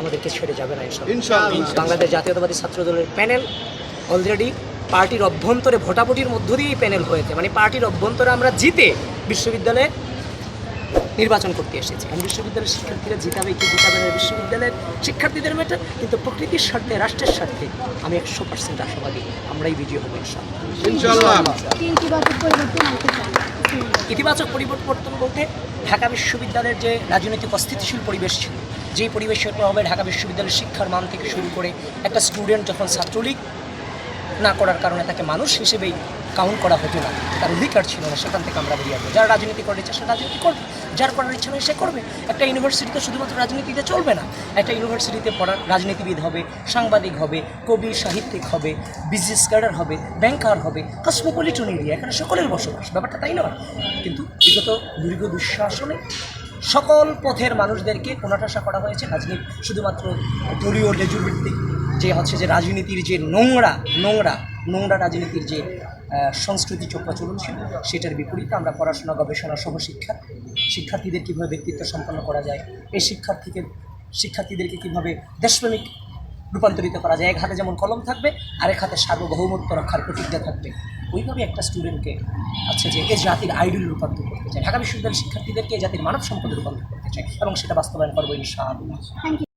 আমাদেরকে ছেড়ে যাবে না এসব। বাংলাদেশ জাতীয়তাবাদী ছাত্র দলের প্যানেল অলরেডি পার্টির অভ্যন্তরে ভোটাভুটির মধ্য দিয়েই প্যানেল হয়েছে। মানে পার্টির অভ্যন্তরে আমরা জিতে বিশ্ববিদ্যালয়ে নির্বাচন করতে এসেছি। আমি বিশ্ববিদ্যালয়ের শিক্ষার্থীরা জিতাবে কি জিতাবে না বিশ্ববিদ্যালয়ের শিক্ষার্থীদের ম্যাটার কিন্তু প্রকৃতির স্বার্থে রাষ্ট্রের স্বার্থে আমি একশো পার্সেন্ট আশাবাদী আমরাই বিজয় হব ইতিবাচক পরিবর্তন বলতে ঢাকা বিশ্ববিদ্যালয়ের যে রাজনৈতিক অস্থিতিশীল পরিবেশ ছিল যেই পরিবেশের প্রভাবে ঢাকা বিশ্ববিদ্যালয়ের শিক্ষার মান থেকে শুরু করে একটা স্টুডেন্ট যখন ছাত্রলীগ না করার কারণে তাকে মানুষ হিসেবেই কাউন্ট করা হতো না, তার অধিকার ছিল না, সেখান থেকে আমরা বেরিয়ে আসব। যারা রাজনীতি করার ইচ্ছা সে রাজনীতি করবে, যার করার ইচ্ছা নেই সে করবে। একটা ইউনিভার্সিটিতে শুধুমাত্র রাজনীতিতে চলবে না, একটা ইউনিভার্সিটিতে পড়ার রাজনীতিবিদ হবে, সাংবাদিক হবে, কবি, সাহিত্যিক হবে বিজনেস ক্যাডার হবে ব্যাংকার হবে কসমোপলিটন এরিয়া এখানে সকলের বসবাস, ব্যাপারটা তাই নয়। কিন্তু বিগত দীর্ঘ দুঃশাসনে সকল পথের মানুষদেরকে কোনাঠাসা করা হয়েছে। রাজনীতি শুধুমাত্র দলীয় লেজুভিত্তিক যে হচ্ছে যে রাজনীতির যে নোংরা নোংরা নোংরা রাজনীতির যে সংস্কৃতি চক্রাচরণ ছিল, সেটার বিপরীতে আমরা পড়াশোনা, গবেষণা সহ শিক্ষা শিক্ষার্থীদের কীভাবে ব্যক্তিত্ব সম্পন্ন করা যায়, এই শিক্ষার্থীকে, শিক্ষার্থীদেরকে কীভাবে দেশপ্রেমিক রূপান্তরিত করা যায়। এক হাতে যেমন কলম থাকবে, আরেক হাতে সার্বভৌমত্ব রক্ষার প্রতিজ্ঞা থাকবে। ওইভাবে একটা স্টুডেন্টকে আচ্ছা যে এ জাতির আইডল রূপান্তর করতে চায়। ঢাকা বিশ্ববিদ্যালয়ের শিক্ষার্থীদেরকে এ জাতির মানব সম্পদ রূপান্তর করতে চায় এবং সেটা বাস্তবায়ন করব ইনশাআল্লাহ।